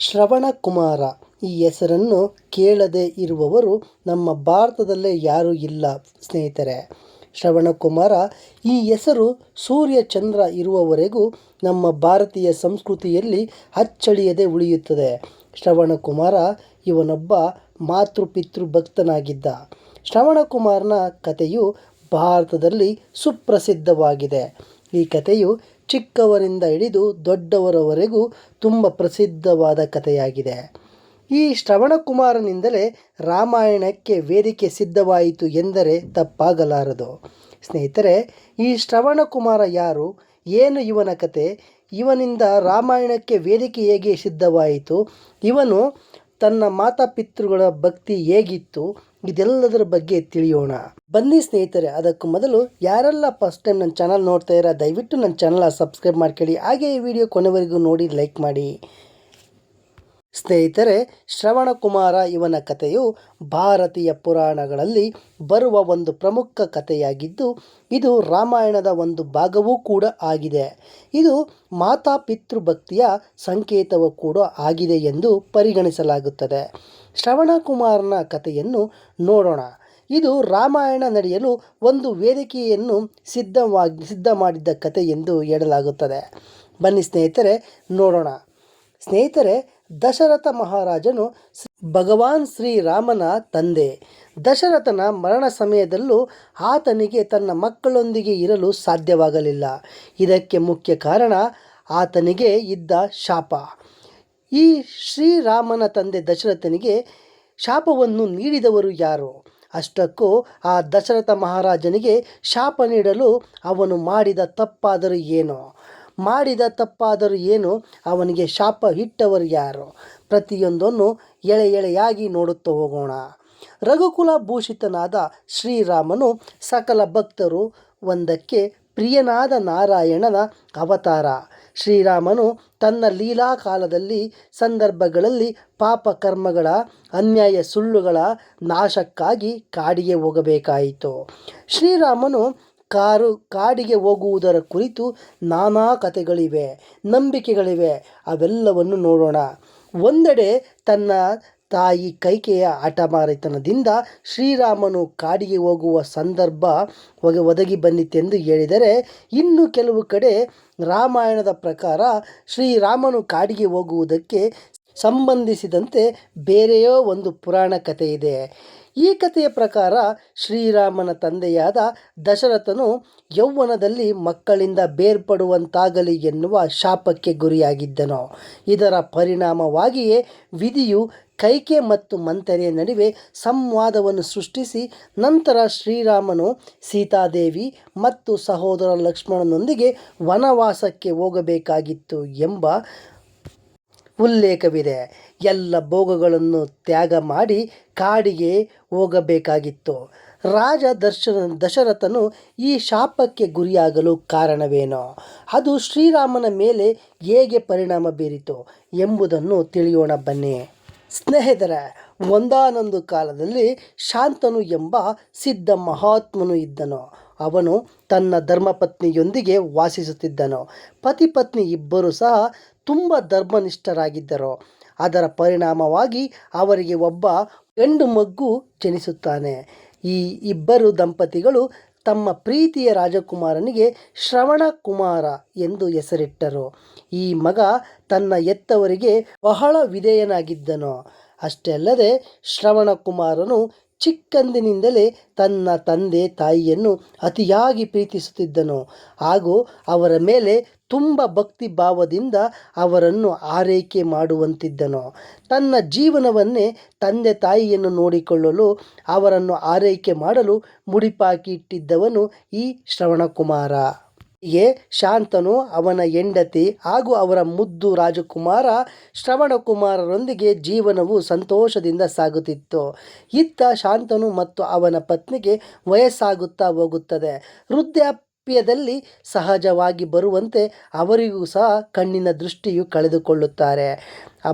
ಶ್ರವಣಕುಮಾರ ಈ ಹೆಸರನ್ನು ಕೇಳದೇ ಇರುವವರು ನಮ್ಮ ಭಾರತದಲ್ಲೇ ಯಾರೂ ಇಲ್ಲ, ಸ್ನೇಹಿತರೆ. ಶ್ರವಣಕುಮಾರ, ಈ ಹೆಸರು ಸೂರ್ಯ ಚಂದ್ರ ಇರುವವರೆಗೂ ನಮ್ಮ ಭಾರತೀಯ ಸಂಸ್ಕೃತಿಯಲ್ಲಿ ಅಚ್ಚಳಿಯದೆ ಉಳಿಯುತ್ತದೆ. ಶ್ರವಣಕುಮಾರ ಇವನೊಬ್ಬ ಮಾತೃಪಿತೃ ಭಕ್ತನಾಗಿದ್ದ. ಶ್ರವಣಕುಮಾರನ ಕಥೆಯು ಭಾರತದಲ್ಲಿ ಸುಪ್ರಸಿದ್ಧವಾಗಿದೆ. ಈ ಕಥೆಯು ಚಿಕ್ಕವರಿಂದ ಹಿಡಿದು ದೊಡ್ಡವರವರೆಗೂ ತುಂಬ ಪ್ರಸಿದ್ಧವಾದ ಕಥೆಯಾಗಿದೆ. ಈ ಶ್ರವಣಕುಮಾರನಿಂದಲೇ ರಾಮಾಯಣಕ್ಕೆ ವೇದಿಕೆ ಸಿದ್ಧವಾಯಿತು ಎಂದರೆ ತಪ್ಪಾಗಲಾರದು. ಸ್ನೇಹಿತರೆ, ಈ ಶ್ರವಣಕುಮಾರ ಯಾರು? ಏನು ಇವನ ಕತೆ? ಇವನಿಂದ ರಾಮಾಯಣಕ್ಕೆ ವೇದಿಕೆ ಹೇಗೆ ಸಿದ್ಧವಾಯಿತು? ಇವನು ತನ್ನ ಮಾತಾಪಿತೃಗಳ ಭಕ್ತಿ ಹೇಗಿತ್ತು ಇದೆಲ್ಲದರ ಬಗ್ಗೆ ತಿಳಿಯೋಣ. ಬನ್ನಿ ಸ್ನೇಹಿತರೆ, ಅದಕ್ಕೂ ಮೊದಲು ಯಾರೆಲ್ಲ ಫಸ್ಟ್ ಟೈಮ್ ನನ್ನ ಚಾನಲ್ ನೋಡ್ತಾ ಇರೋ ದಯವಿಟ್ಟು ನನ್ನ ಚಾನಲ್ ಸಬ್ಸ್ಕ್ರೈಬ್ ಮಾಡ್ಕೊಳ್ಳಿ. ಹಾಗೆ ಈ ವಿಡಿಯೋ ಕೊನೆವರೆಗೂ ನೋಡಿ ಲೈಕ್ ಮಾಡಿ. ಸ್ನೇಹಿತರೆ, ಶ್ರವಣಕುಮಾರ ಇವನ ಕಥೆಯು ಭಾರತೀಯ ಪುರಾಣಗಳಲ್ಲಿ ಬರುವ ಒಂದು ಪ್ರಮುಖ ಕಥೆಯಾಗಿದ್ದು, ಇದು ರಾಮಾಯಣದ ಒಂದು ಭಾಗವೂ ಕೂಡ ಆಗಿದೆ. ಇದು ಮಾತಾ ಪಿತೃಭಕ್ತಿಯ ಸಂಕೇತವೂ ಕೂಡ ಆಗಿದೆ ಎಂದು ಪರಿಗಣಿಸಲಾಗುತ್ತದೆ. ಶ್ರವಣಕುಮಾರನ ಕಥೆಯನ್ನು ನೋಡೋಣ. ಇದು ರಾಮಾಯಣ ನಡೆಯಲು ಒಂದು ವೇದಿಕೆಯನ್ನು ಸಿದ್ಧವಾಗಿ, ಸಿದ್ಧ ಮಾಡಿದ್ದ ಕಥೆ ಎಂದು ಹೇಳಲಾಗುತ್ತದೆ. ಬನ್ನಿ ಸ್ನೇಹಿತರೆ, ನೋಡೋಣ. ಸ್ನೇಹಿತರೆ ದಶರಥ ಮಹಾರಾಜನು ಭಗವಾನ್ ಶ್ರೀರಾಮನ ತಂದೆ. ದಶರಥನ ಮರಣ ಸಮಯದಲ್ಲೂ ಆತನಿಗೆ ತನ್ನ ಮಕ್ಕಳೊಂದಿಗೆ ಇರಲು ಸಾಧ್ಯವಾಗಲಿಲ್ಲ. ಇದಕ್ಕೆ ಮುಖ್ಯ ಕಾರಣ ಆತನಿಗೆ ಇದ್ದ ಶಾಪ. ಈ ಶ್ರೀರಾಮನ ತಂದೆ ದಶರಥನಿಗೆ ಶಾಪವನ್ನು ನೀಡಿದವರು ಯಾರು? ಅಷ್ಟಕ್ಕೂ ಆ ದಶರಥ ಮಹಾರಾಜನಿಗೆ ಶಾಪ ನೀಡಲು ಅವನು ಮಾಡಿದ ತಪ್ಪಾದರೂ ಏನು? ಮಾಡಿದ ತಪ್ಪಾದರೂ ಏನು? ಅವನಿಗೆ ಶಾಪ ಇಟ್ಟವರು ಯಾರು? ಪ್ರತಿಯೊಂದನ್ನು ಎಳೆ ಎಳೆಯಾಗಿ ನೋಡುತ್ತಾ ಹೋಗೋಣ. ರಘುಕುಲ ಭೂಷಿತನಾದ ಶ್ರೀರಾಮನು ಸಕಲ ಭಕ್ತರು ಒಂದಕ್ಕೆ ಪ್ರಿಯನಾದ ನಾರಾಯಣನ ಅವತಾರ. ಶ್ರೀರಾಮನು ತನ್ನ ಲೀಲಾ ಕಾಲದಲ್ಲಿ ಸಂದರ್ಭಗಳಲ್ಲಿ ಪಾಪ ಕರ್ಮಗಳ, ಅನ್ಯಾಯ ಸುಳ್ಳುಗಳ ನಾಶಕ್ಕಾಗಿ ಕಾಡಿಗೆ ಹೋಗಬೇಕಾಯಿತು. ಶ್ರೀರಾಮನು ಕಾರು, ಕಾಡಿಗೆ ಹೋಗುವುದರ ಕುರಿತು ನಾನಾ ಕಥೆಗಳಿವೆ, ನಂಬಿಕೆಗಳಿವೆ. ಅವೆಲ್ಲವನ್ನು ನೋಡೋಣ. ಒಂದೆಡೆ ತನ್ನ ತಾಯಿ ಕೈಕೆಯ ಹಠಮಾರಿತನದಿಂದ ಶ್ರೀರಾಮನು ಕಾಡಿಗೆ ಹೋಗುವ ಸಂದರ್ಭ ಒಗೆ ಒದಗಿ ಬಂದಿತ್ತೆಂದು ಹೇಳಿದರೆ, ಇನ್ನು ಕೆಲವು ಕಡೆ ರಾಮಾಯಣದ ಪ್ರಕಾರ ಶ್ರೀರಾಮನು ಕಾಡಿಗೆ ಹೋಗುವುದಕ್ಕೆ ಸಂಬಂಧಿಸಿದಂತೆ ಬೇರೆಯೋ ಒಂದು ಪುರಾಣ ಕಥೆ ಇದೆ ಈ ಕಥೆಯ ಪ್ರಕಾರ ಶ್ರೀರಾಮನ ತಂದೆಯಾದ ದಶರಥನು ಯೌವನದಲ್ಲಿ ಮಕ್ಕಳಿಂದ ಬೇರ್ಪಡುವಂತಾಗಲಿ ಎನ್ನುವ ಶಾಪಕ್ಕೆ ಗುರಿಯಾಗಿದ್ದನು. ಇದರ ಪರಿಣಾಮವಾಗಿಯೇ ವಿಧಿಯು ಕೈಕೆ ಮತ್ತು ಮಂಥರೆಯ ನಡುವೆ ಸಂವಾದವನ್ನು ಸೃಷ್ಟಿಸಿ ನಂತರ ಶ್ರೀರಾಮನು ಸೀತಾದೇವಿ ಮತ್ತು ಸಹೋದರ ಲಕ್ಷ್ಮಣನೊಂದಿಗೆ ವನವಾಸಕ್ಕೆ ಹೋಗಬೇಕಾಗಿತ್ತು ಎಂಬ ಉಲ್ಲೇಖವಿದೆ. ಎಲ್ಲ ಭೋಗಗಳನ್ನು ತ್ಯಾಗ ಮಾಡಿ ಕಾಡಿಗೆ ಹೋಗಬೇಕಾಗಿತ್ತು. ರಾಜ ದರ್ಶನ, ದಶರಥನು ಈ ಶಾಪಕ್ಕೆ ಗುರಿಯಾಗಲು ಕಾರಣವೇನೋ? ಅದು ಶ್ರೀರಾಮನ ಮೇಲೆ ಹೇಗೆ ಪರಿಣಾಮ ಬೀರಿತು ಎಂಬುದನ್ನು ತಿಳಿಯೋಣ ಬನ್ನಿ. ಸ್ನೇಹಿತರೆ, ಒಂದಾನೊಂದು ಕಾಲದಲ್ಲಿ ಶಾಂತನು ಎಂಬ ಸಿದ್ಧ ಮಹಾತ್ಮನು ಇದ್ದನು. ಅವನು ತನ್ನ ಧರ್ಮಪತ್ನಿಯೊಂದಿಗೆ ವಾಸಿಸುತ್ತಿದ್ದನು. ಪತಿ ಪತ್ನಿ ಇಬ್ಬರು ಸಹ ತುಂಬ ಧರ್ಮನಿಷ್ಠರಾಗಿದ್ದರು. ಅದರ ಪರಿಣಾಮವಾಗಿ ಅವರಿಗೆ ಒಬ್ಬ ಗಂಡು ಮಗ್ಗು ಜನಿಸುತ್ತಾನೆ. ಈ ಇಬ್ಬರು ದಂಪತಿಗಳು ತಮ್ಮ ಪ್ರೀತಿಯ ರಾಜಕುಮಾರನಿಗೆ ಶ್ರವಣ ಕುಮಾರ ಎಂದು ಹೆಸರಿಟ್ಟರು. ಈ ಮಗ ತನ್ನ ಎತ್ತವರಿಗೆ ಬಹಳ ವಿಧೇಯನಾಗಿದ್ದನು. ಅಷ್ಟೇ ಅಲ್ಲದೆ ಶ್ರವಣಕುಮಾರನು ಚಿಕ್ಕಂದಿನಿಂದಲೇ ತನ್ನ ತಂದೆ ತಾಯಿಯನ್ನು ಅತಿಯಾಗಿ ಪ್ರೀತಿಸುತ್ತಿದ್ದನು. ಹಾಗೂ ಅವರ ಮೇಲೆ ತುಂಬ ಭಕ್ತಿ ಭಾವದಿಂದ ಅವರನ್ನು ಆರೈಕೆ ಮಾಡುವಂತಿದ್ದನು. ತನ್ನ ಜೀವನವನ್ನೇ ತಂದೆ ತಾಯಿಯನ್ನು ನೋಡಿಕೊಳ್ಳಲು ಅವರನ್ನು ಆರೈಕೆ ಮಾಡಲು ಮುಡಿಪಾಕಿ ಇಟ್ಟಿದ್ದವನು ಈ ಶ್ರವಣಕುಮಾರ. ಹೀಗೆ ಶಾಂತನು ಅವನ ಹೆಂಡತಿ ಹಾಗೂ ಅವರ ಮುದ್ದು ರಾಜಕುಮಾರ ಶ್ರವಣಕುಮಾರರೊಂದಿಗೆ ಜೀವನವು ಸಂತೋಷದಿಂದ ಸಾಗುತ್ತಿತ್ತು. ಇತ್ತ ಶಾಂತನು ಮತ್ತು ಅವನ ಪತ್ನಿಗೆ ವಯಸ್ಸಾಗುತ್ತಾ ಹೋಗುತ್ತದೆ. ವೃದ್ಧಾಪ್ಯದಲ್ಲಿ ಸಹಜವಾಗಿ ಬರುವಂತೆ ಅವರಿಗೂ ಸಹ ಕಣ್ಣಿನ ದೃಷ್ಟಿಯು ಕಳೆದುಕೊಳ್ಳುತ್ತಾರೆ.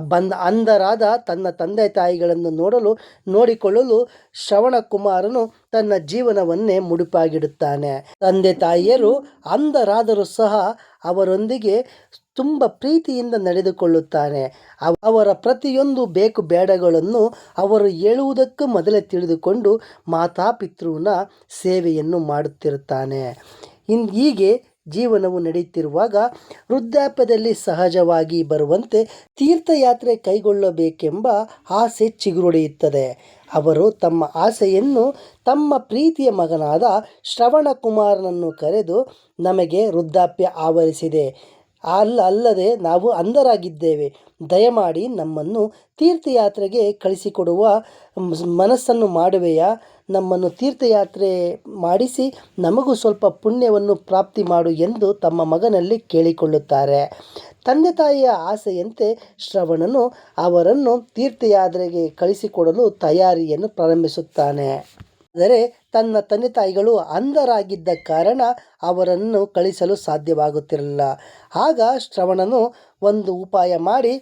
ಬಂದ ಅಂಧರಾದ ತನ್ನ ತಂದೆ ತಾಯಿಗಳನ್ನು ನೋಡಲು, ನೋಡಿಕೊಳ್ಳಲು ಶ್ರವಣಕುಮಾರನು ತನ್ನ ಜೀವನವನ್ನೇ ಮುಡುಪಾಗಿಡುತ್ತಾನೆ. ತಂದೆ ತಾಯಿಯರು ಅಂಧರಾದರೂ ಸಹ ಅವರೊಂದಿಗೆ ತುಂಬ ಪ್ರೀತಿಯಿಂದ ನಡೆದುಕೊಳ್ಳುತ್ತಾನೆ. ಅವರ ಪ್ರತಿಯೊಂದು ಬೇಕು ಬೇಡಗಳನ್ನು ಅವರು ಹೇಳುವುದಕ್ಕೂ ಮೊದಲೇ ತಿಳಿದುಕೊಂಡು ಮಾತಾಪಿತೃನ ಸೇವೆಯನ್ನು ಮಾಡುತ್ತಿರುತ್ತಾನೆ. ಇನ್, ಹೀಗೆ ಜೀವನವು ನಡೆಯುತ್ತಿರುವಾಗ ವೃದ್ಧಾಪ್ಯದಲ್ಲಿ ಸಹಜವಾಗಿ ಬರುವಂತೆ ತೀರ್ಥಯಾತ್ರೆ ಕೈಗೊಳ್ಳಬೇಕೆಂಬ ಆಸೆ ಚಿಗುರೊಡೆಯುತ್ತದೆ. ಅವರು ತಮ್ಮ ಆಸೆಯನ್ನು ತಮ್ಮ ಪ್ರೀತಿಯ ಮಗನಾದ ಶ್ರವಣಕುಮಾರನನ್ನು ಕರೆದು, ನಮಗೆ ವೃದ್ಧಾಪ್ಯ ಆವರಿಸಿದೆ. ಅಲ್ಲ ಅಲ್ಲದೆ ನಾವು ಅಂಧರಾಗಿದ್ದೇವೆ. ದಯಮಾಡಿ ನಮ್ಮನ್ನು ತೀರ್ಥಯಾತ್ರೆಗೆ ಕಳಿಸಿಕೊಡುವ ಮನಸ್ಸನ್ನು ಮಾಡುವೆಯಾ? ನಮ್ಮನ್ನು ತೀರ್ಥಯಾತ್ರೆ ಮಾಡಿಸಿ ನಮಗೂ ಸ್ವಲ್ಪ ಪುಣ್ಯವನ್ನು ಪ್ರಾಪ್ತಿ ಮಾಡು ಎಂದು ತಮ್ಮ ಮಗನಲ್ಲಿ ಕೇಳಿಕೊಳ್ಳುತ್ತಾರೆ. ತಂದೆ ತಾಯಿಯ ಆಸೆಯಂತೆ ಶ್ರವಣನು ಅವರನ್ನು ತೀರ್ಥಯಾತ್ರೆಗೆ ಕಳಿಸಿಕೊಡಲು ತಯಾರಿಯನ್ನು ಪ್ರಾರಂಭಿಸುತ್ತಾನೆ. ಆದರೆ ತನ್ನ ತಂದೆ ತಾಯಿಗಳು ಅಂಧರಾಗಿದ್ದ ಕಾರಣ ಅವರನ್ನು ಕಳಿಸಲು ಸಾಧ್ಯವಾಗುತ್ತಿರಲಿಲ್ಲ. ಆಗ ಶ್ರವಣನು ಒಂದು ಉಪಾಯ ಮಾಡಿ,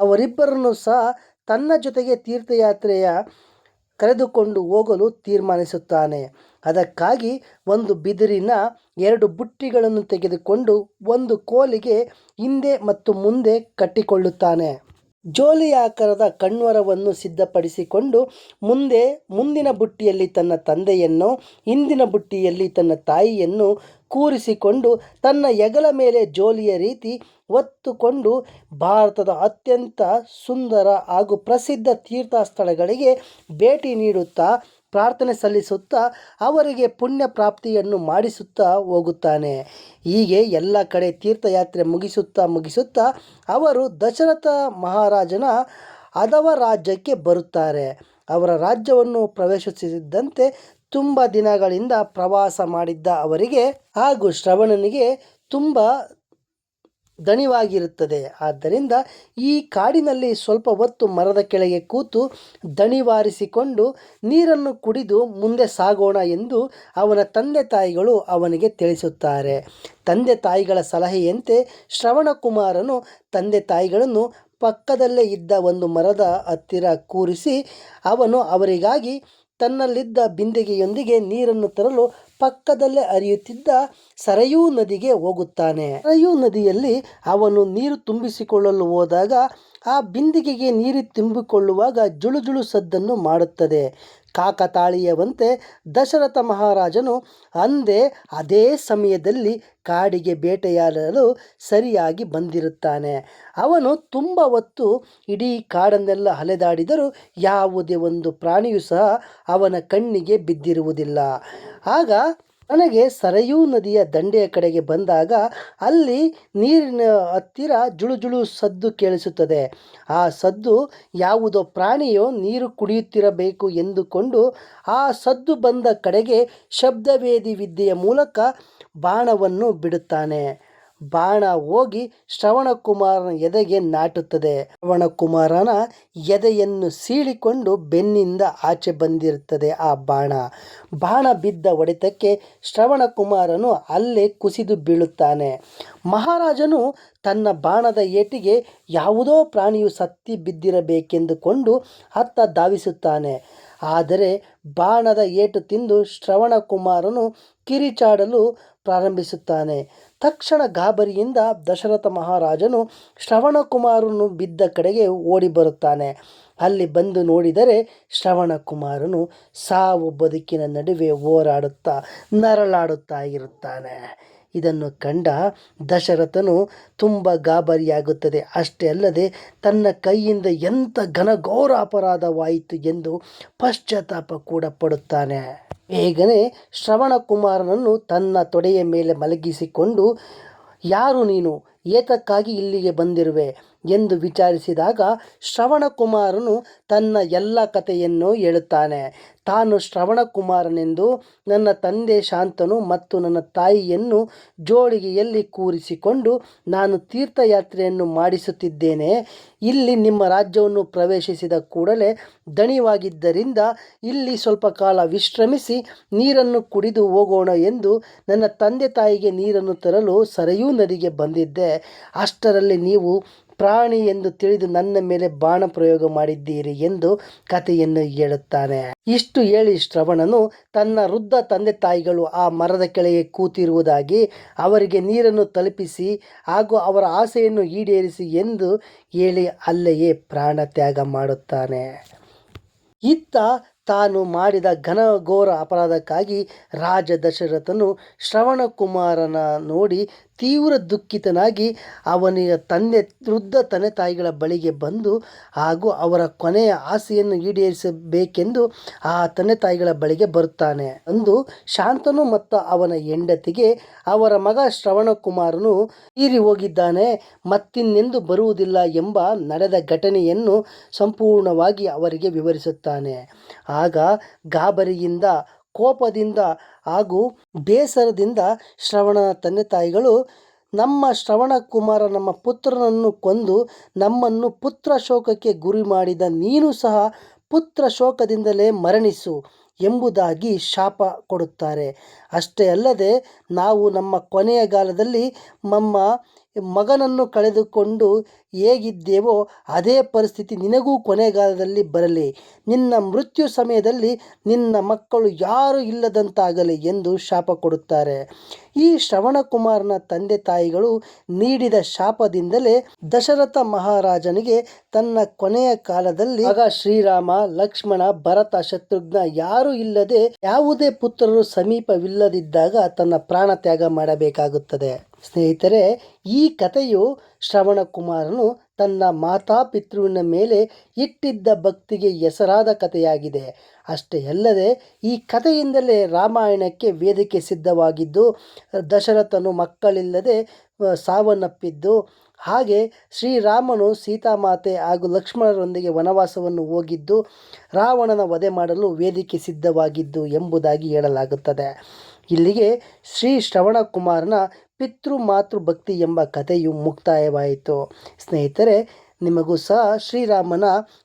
ಅವರಿಬ್ಬರನ್ನು ಸಹ ತನ್ನ ಜೊತೆಗೆ ತೀರ್ಥಯಾತ್ರೆಯ ಕರೆದುಕೊಂಡು ಹೋಗಲು ತೀರ್ಮಾನಿಸುತ್ತಾನೆ. ಅದಕ್ಕಾಗಿ ಒಂದು ಬಿದಿರಿನ ಎರಡು ಬುಟ್ಟಿಗಳನ್ನು ತೆಗೆದುಕೊಂಡು ಒಂದು ಕೋಲಿಗೆ ಹಿಂದೆ ಮತ್ತು ಮುಂದೆ ಕಟ್ಟಿಕೊಳ್ಳುತ್ತಾನೆ. ಜೋಲಿ ಆಕಾರದ ಕಣ್ವರವನ್ನು ಸಿದ್ಧಪಡಿಸಿಕೊಂಡು ಮುಂದೆ ಮುಂದಿನ ಬುಟ್ಟಿಯಲ್ಲಿ ತನ್ನ ತಂದೆಯನ್ನು ಹಿಂದಿನ ಬುಟ್ಟಿಯಲ್ಲಿ ತನ್ನ ತಾಯಿಯನ್ನು ಕೂರಿಸಿಕೊಂಡು ತನ್ನ ಹೆಗಲ ಮೇಲೆ ಜೋಲಿಯ ರೀತಿ ಒತ್ತುಕೊಂಡು ಭಾರತದ ಅತ್ಯಂತ ಸುಂದರ ಹಾಗೂ ಪ್ರಸಿದ್ಧ ತೀರ್ಥಸ್ಥಳಗಳಿಗೆ ಭೇಟಿ ನೀಡುತ್ತಾ ಪ್ರಾರ್ಥನೆ ಸಲ್ಲಿಸುತ್ತಾ ಅವರಿಗೆ ಪುಣ್ಯ ಪ್ರಾಪ್ತಿಯನ್ನು ಮಾಡಿಸುತ್ತಾ ಹೋಗುತ್ತಾನೆ. ಹೀಗೆ ಎಲ್ಲ ಕಡೆ ತೀರ್ಥಯಾತ್ರೆ ಮುಗಿಸುತ್ತಾ ಮುಗಿಸುತ್ತಾ ಅವರು ದಶರಥ ಮಹಾರಾಜನ ಅದವ ರಾಜ್ಯಕ್ಕೆ ಬರುತ್ತಾರೆ. ಅವರ ರಾಜ್ಯವನ್ನು ಪ್ರವೇಶಿಸಿದ್ದಂತೆ ತುಂಬ ದಿನಗಳಿಂದ ಪ್ರವಾಸ ಮಾಡಿದ್ದ ಅವರಿಗೆ ಹಾಗೂ ಶ್ರವಣನಿಗೆ ತುಂಬ ದಣಿವಾಗಿರುತ್ತದೆ. ಆದ್ದರಿಂದ ಈ ಕಾಡಿನಲ್ಲಿ ಸ್ವಲ್ಪ ಹೊತ್ತು ಮರದ ಕೆಳಗೆ ಕೂತು ದಣಿವಾರಿಸಿಕೊಂಡು ನೀರನ್ನು ಕುಡಿದು ಮುಂದೆ ಸಾಗೋಣ ಎಂದು ಅವನ ತಂದೆ ತಾಯಿಗಳು ಅವನಿಗೆ ತಿಳಿಸುತ್ತಾರೆ. ತಂದೆ ತಾಯಿಗಳ ಸಲಹೆಯಂತೆ ಶ್ರವಣಕುಮಾರನು ತಂದೆ ತಾಯಿಗಳನ್ನು ಪಕ್ಕದಲ್ಲೇ ಇದ್ದ ಒಂದು ಮರದ ಹತ್ತಿರ ಕೂರಿಸಿ ಅವನು ಅವರಿಗಾಗಿ ತನ್ನಲ್ಲಿದ್ದ ಬಿಂದಿಗೆಯೊಂದಿಗೆ ನೀರನ್ನು ತರಲು ಪಕ್ಕದಲ್ಲೇ ಹರಿಯುತ್ತಿದ್ದ ಸರಯೂ ನದಿಗೆ ಹೋಗುತ್ತಾನೆ. ಸರಯೂ ನದಿಯಲ್ಲಿ ಅವನು ನೀರು ತುಂಬಿಸಿಕೊಳ್ಳಲು ಹೋದಾಗ ಆ ಬಿಂದಿಗೆಗೆ ನೀರು ತುಂಬಿಕೊಳ್ಳುವಾಗ ಜುಳು ಜುಳು ಸದ್ದನ್ನು ಮಾಡುತ್ತದೆ. ಕಾಕತಾಳೀಯವಂತೆ ದಶರಥ ಮಹಾರಾಜನು ಅಂದೇ ಅದೇ ಸಮಯದಲ್ಲಿ ಕಾಡಿಗೆ ಬೇಟೆಯಾಡಲು ಸರಿಯಾಗಿ ಬಂದಿರುತ್ತಾನೆ. ಅವನು ತುಂಬ ಹೊತ್ತು ಇಡೀ ಕಾಡನ್ನೆಲ್ಲ ಅಲೆದಾಡಿದರೂ ಯಾವುದೇ ಒಂದು ಪ್ರಾಣಿಯೂ ಸಹ ಅವನ ಕಣ್ಣಿಗೆ ಬಿದ್ದಿರುವುದಿಲ್ಲ. ಆಗ ನನಗೆ ಸರಯೂ ನದಿಯ ದಂಡೆಯ ಕಡೆಗೆ ಬಂದಾಗ ಅಲ್ಲಿ ನೀರಿನ ಹತ್ತಿರ ಜುಳು ಜುಳು ಸದ್ದು ಕೇಳಿಸುತ್ತದೆ. ಆ ಸದ್ದು ಯಾವುದೋ ಪ್ರಾಣಿಯೋ ನೀರು ಕುಡಿಯುತ್ತಿರಬೇಕು ಎಂದುಕೊಂಡು ಆ ಸದ್ದು ಬಂದ ಕಡೆಗೆ ಶಬ್ದವೇದಿ ವಿದ್ಯೆಯ ಮೂಲಕ ಬಾಣವನ್ನು ಬಿಡುತ್ತಾನೆ. ಬಾಣ ಹೋಗಿ ಶ್ರವಣಕುಮಾರನ ಎದೆಗೆ ನಾಟುತ್ತದೆ. ಶ್ರವಣಕುಮಾರನ ಎದೆಯನ್ನು ಸೀಳಿಕೊಂಡು ಬೆನ್ನಿಂದ ಆಚೆ ಬಂದಿರುತ್ತದೆ ಆ ಬಾಣ. ಬಾಣ ಬಿದ್ದ ಹೊಡೆತಕ್ಕೆ ಶ್ರವಣಕುಮಾರನು ಅಲ್ಲೇ ಕುಸಿದು ಬೀಳುತ್ತಾನೆ. ಮಹಾರಾಜನು ತನ್ನ ಬಾಣದ ಏಟಿಗೆ ಯಾವುದೋ ಪ್ರಾಣಿಯು ಸತ್ತಿ ಬಿದ್ದಿರಬೇಕೆಂದುಕೊಂಡು ಅತ್ತ ಧಾವಿಸುತ್ತಾನೆ. ಆದರೆ ಬಾಣದ ಏಟು ತಿಂದು ಶ್ರವಣಕುಮಾರನು ಕಿರಿಚಾಡಲು ಪ್ರಾರಂಭಿಸುತ್ತಾನೆ. ತಕ್ಷಣ ಗಾಬರಿಯಿಂದ ದಶರಥ ಮಹಾರಾಜನು ಶ್ರವಣಕುಮಾರನು ಬಿದ್ದ ಕಡೆಗೆ ಓಡಿ ಬರುತ್ತಾನೆ. ಅಲ್ಲಿ ಬಂದು ನೋಡಿದರೆ ಶ್ರವಣಕುಮಾರನು ಸಾವು ಬದುಕಿನ ನಡುವೆ ಹೋರಾಡುತ್ತಾ ನರಳಾಡುತ್ತಾ ಇರುತ್ತಾನೆ. ಇದನ್ನು ಕಂಡ ದಶರಥನು ತುಂಬ ಗಾಬರಿಯಾಗುತ್ತದೆ. ಅಷ್ಟೇ ಅಲ್ಲದೆ ತನ್ನ ಕೈಯಿಂದ ಎಂಥ ಘನಘೋರ ಅಪರಾಧವಾಯಿತು ಎಂದು ಪಶ್ಚಾತ್ತಾಪ ಕೂಡ ಪಡುತ್ತಾನೆ. ಬೇಗನೆ ಶ್ರವಣಕುಮಾರನನ್ನು ತನ್ನ ತೊಡೆಯ ಮೇಲೆ ಮಲಗಿಸಿಕೊಂಡು, ಯಾರು ನೀನು? ಏತಕ್ಕಾಗಿ ಇಲ್ಲಿಗೆ ಬಂದಿರುವೆ? ಎಂದು ವಿಚಾರಿಸಿದಾಗ ಶ್ರವಣಕುಮಾರನು ತನ್ನ ಎಲ್ಲ ಕಥೆಯನ್ನು ಹೇಳುತ್ತಾನೆ. ತಾನು ಶ್ರವಣಕುಮಾರನೆಂದು ನನ್ನ ತಂದೆ ಶಾಂತನು ಮತ್ತು ನನ್ನ ತಾಯಿಯನ್ನು ಜೋಳಿಗೆಯಲ್ಲಿ ಕೂರಿಸಿಕೊಂಡು ನಾನು ತೀರ್ಥಯಾತ್ರೆಯನ್ನು ಮಾಡಿಸುತ್ತಿದ್ದೇನೆ. ಇಲ್ಲಿ ನಿಮ್ಮ ರಾಜ್ಯವನ್ನು ಪ್ರವೇಶಿಸಿದ ಕೂಡಲೇ ದಣಿವಾಗಿದ್ದರಿಂದ ಇಲ್ಲಿ ಸ್ವಲ್ಪ ಕಾಲ ವಿಶ್ರಮಿಸಿ ನೀರನ್ನು ಕುಡಿದು ಹೋಗೋಣ ಎಂದು ನನ್ನ ತಂದೆ ತಾಯಿಗೆ ನೀರನ್ನು ತರಲು ಸರಯೂ ನದಿಗೆ ಬಂದಿದ್ದೆ. ಅಷ್ಟರಲ್ಲಿ ನೀವು ಪ್ರಾಣಿ ಎಂದು ತಿಳಿದು ನನ್ನ ಮೇಲೆ ಬಾಣ ಪ್ರಯೋಗ ಮಾಡಿದ್ದೀರಿ ಎಂದು ಕಥೆಯನ್ನು ಹೇಳುತ್ತಾನೆ. ಇಷ್ಟು ಹೇಳಿ ಶ್ರವಣನು ತನ್ನ ವೃದ್ಧ ತಂದೆ ತಾಯಿಗಳು ಆ ಮರದ ಕೆಳಗೆ ಕೂತಿರುವುದಾಗಿ ಅವರಿಗೆ ನೀರನ್ನು ತಲುಪಿಸಿ ಹಾಗೂ ಅವರ ಆಸೆಯನ್ನು ಈಡೇರಿಸಿ ಎಂದು ಹೇಳಿ ಅಲ್ಲೆಯೇ ಪ್ರಾಣ ತ್ಯಾಗ ಮಾಡುತ್ತಾನೆ. ಇತ್ತ ತಾನು ಮಾಡಿದ ಘನಘೋರ ಅಪರಾಧಕ್ಕಾಗಿ ರಾಜ ದಶರಥನು ಶ್ರವಣಕುಮಾರನ ನೋಡಿ ತೀವ್ರ ದುಃಖಿತನಾಗಿ ಅವನಿಗೆ ತಂದೆ ವೃದ್ಧ ತಂದೆ ತಾಯಿಗಳ ಬಳಿಗೆ ಬಂದು ಹಾಗೂ ಅವರ ಕೊನೆಯ ಆಸೆಯನ್ನು ಈಡೇರಿಸಬೇಕೆಂದು ಆ ತಂದೆ ತಾಯಿಗಳ ಬಳಿಗೆ ಬರುತ್ತಾನೆ ಅಂದು ಶಾಂತನು ಮತ್ತು ಅವನ ಹೆಂಡತಿಗೆ ಅವರ ಮಗ ಶ್ರವಣಕುಮಾರನು ತೀರಿ ಹೋಗಿದ್ದಾನೆ, ಮತ್ತಿನ್ನೆಂದು ಬರುವುದಿಲ್ಲ ಎಂಬ ನಡೆದ ಘಟನೆಯನ್ನು ಸಂಪೂರ್ಣವಾಗಿ ಅವರಿಗೆ ವಿವರಿಸುತ್ತಾನೆ. ಆಗ ಗಾಬರಿಯಿಂದ ಕೋಪದಿಂದ ಹಾಗೂ ಬೇಸರದಿಂದ ಶ್ರವಣನ ತಂದೆ ತಾಯಿಗಳು, ನಮ್ಮ ಶ್ರವಣ ಕುಮಾರ ನಮ್ಮ ಪುತ್ರನನ್ನು ಕೊಂದು ನಮ್ಮನ್ನು ಪುತ್ರ ಶೋಕಕ್ಕೆ ಗುರಿ ಮಾಡಿದ ನೀನು ಸಹ ಪುತ್ರ ಶೋಕದಿಂದಲೇ ಮರಣಿಸು ಎಂಬುದಾಗಿ ಶಾಪ ಕೊಡುತ್ತಾರೆ. ಅಷ್ಟೇ ಅಲ್ಲದೆ ನಾವು ನಮ್ಮ ಕೊನೆಯ ಕಾಲದಲ್ಲಿ ನಮ್ಮ ಮಗನನ್ನು ಕಳೆದುಕೊಂಡು ಹೇಗಿದ್ದೇವೋ ಅದೇ ಪರಿಸ್ಥಿತಿ ನಿನಗೂ ಕೊನೆಗಾಲದಲ್ಲಿ ಬರಲಿ. ನಿನ್ನ ಮೃತ್ಯು ಸಮಯದಲ್ಲಿ ನಿನ್ನ ಮಕ್ಕಳು ಯಾರು ಇಲ್ಲದಂತಾಗಲಿ ಎಂದು ಶಾಪ ಕೊಡುತ್ತಾರೆ. ಈ ಶ್ರವಣಕುಮಾರನ ತಂದೆ ತಾಯಿಗಳು ನೀಡಿದ ಶಾಪದಿಂದಲೇ ದಶರಥ ಮಹಾರಾಜನಿಗೆ ತನ್ನ ಕೊನೆಯ ಕಾಲದಲ್ಲಿ ಆಗ ಶ್ರೀರಾಮ, ಲಕ್ಷ್ಮಣ, ಭರತ ಶತ್ರುಘ್ನ ಯಾರೂ ಇಲ್ಲದೆ ಯಾವುದೇ ಪುತ್ರರು ಸಮೀಪವಿಲ್ಲದಿದ್ದಾಗ ತನ್ನ ಪ್ರಾಣ ತ್ಯಾಗ ಮಾಡಬೇಕಾಗುತ್ತದೆ. ಸ್ನೇಹಿತರೆ, ಈ ಕಥೆಯು ಶ್ರವಣಕುಮಾರನು ತನ್ನ ಮಾತಾಪಿತೃವಿನ ಮೇಲೆ ಇಟ್ಟಿದ್ದ ಭಕ್ತಿಗೆ ಹೆಸರಾದ ಕಥೆಯಾಗಿದೆ. ಅಷ್ಟೇ ಅಲ್ಲದೆ, ಈ ಕಥೆಯಿಂದಲೇ ರಾಮಾಯಣಕ್ಕೆ ವೇದಿಕೆ ಸಿದ್ಧವಾಗಿದ್ದು, ದಶರಥನು ಮಕ್ಕಳಿಲ್ಲದೆ ಸಾವನ್ನಪ್ಪಿದ್ದು. ಹಾಗೆ ಶ್ರೀರಾಮನು ಸೀತಾಮಾತೆ ಹಾಗೂ ಲಕ್ಷ್ಮಣರೊಂದಿಗೆ ವನವಾಸವನ್ನು ಹೋಗಿದ್ದು, ರಾವಣನ ವಧೆ ಮಾಡಲು ವೇದಿಕೆ ಸಿದ್ಧವಾಗಿದ್ದು ಎಂಬುದಾಗಿ ಹೇಳಲಾಗುತ್ತದೆ. ಇಲ್ಲಿಗೆ ಶ್ರೀ ಶ್ರವಣಕುಮಾರನ ಪಿತೃ ಮಾತೃ ಭಕ್ತಿ ಎಂಬ ಕಥೆಯು ಮುಕ್ತಾಯವಾಯಿತು. ಸ್ನೇಹಿತರೆ, ನಿಮಗೂ ಸಹ ಶ್ರೀರಾಮನ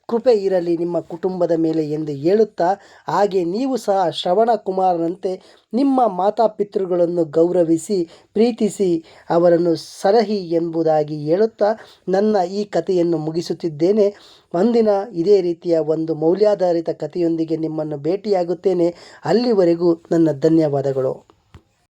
ಕೃಪೆ ಇರಲಿ ನಿಮ್ಮ ಕುಟುಂಬದ ಮೇಲೆ ಎಂದು ಹೇಳುತ್ತಾ, ಹಾಗೆ ನೀವು ಸಹ ಶ್ರವಣ ಕುಮಾರನಂತೆ ನಿಮ್ಮ ಮಾತಾಪಿತೃಗಳನ್ನು ಗೌರವಿಸಿ, ಪ್ರೀತಿಸಿ ಅವರನ್ನು ಸಲಹಿ ಎಂಬುದಾಗಿ ಹೇಳುತ್ತಾ ನನ್ನ ಈ ಕಥೆಯನ್ನು ಮುಗಿಸುತ್ತಿದ್ದೇನೆ. ಒಂದಿನ ಇದೇ ರೀತಿಯ ಒಂದು ಮೌಲ್ಯಾಧಾರಿತ ಕಥೆಯೊಂದಿಗೆ ನಿಮ್ಮನ್ನು ಭೇಟಿಯಾಗುತ್ತೇನೆ. ಅಲ್ಲಿವರೆಗೂ ನನ್ನ ಧನ್ಯವಾದಗಳು.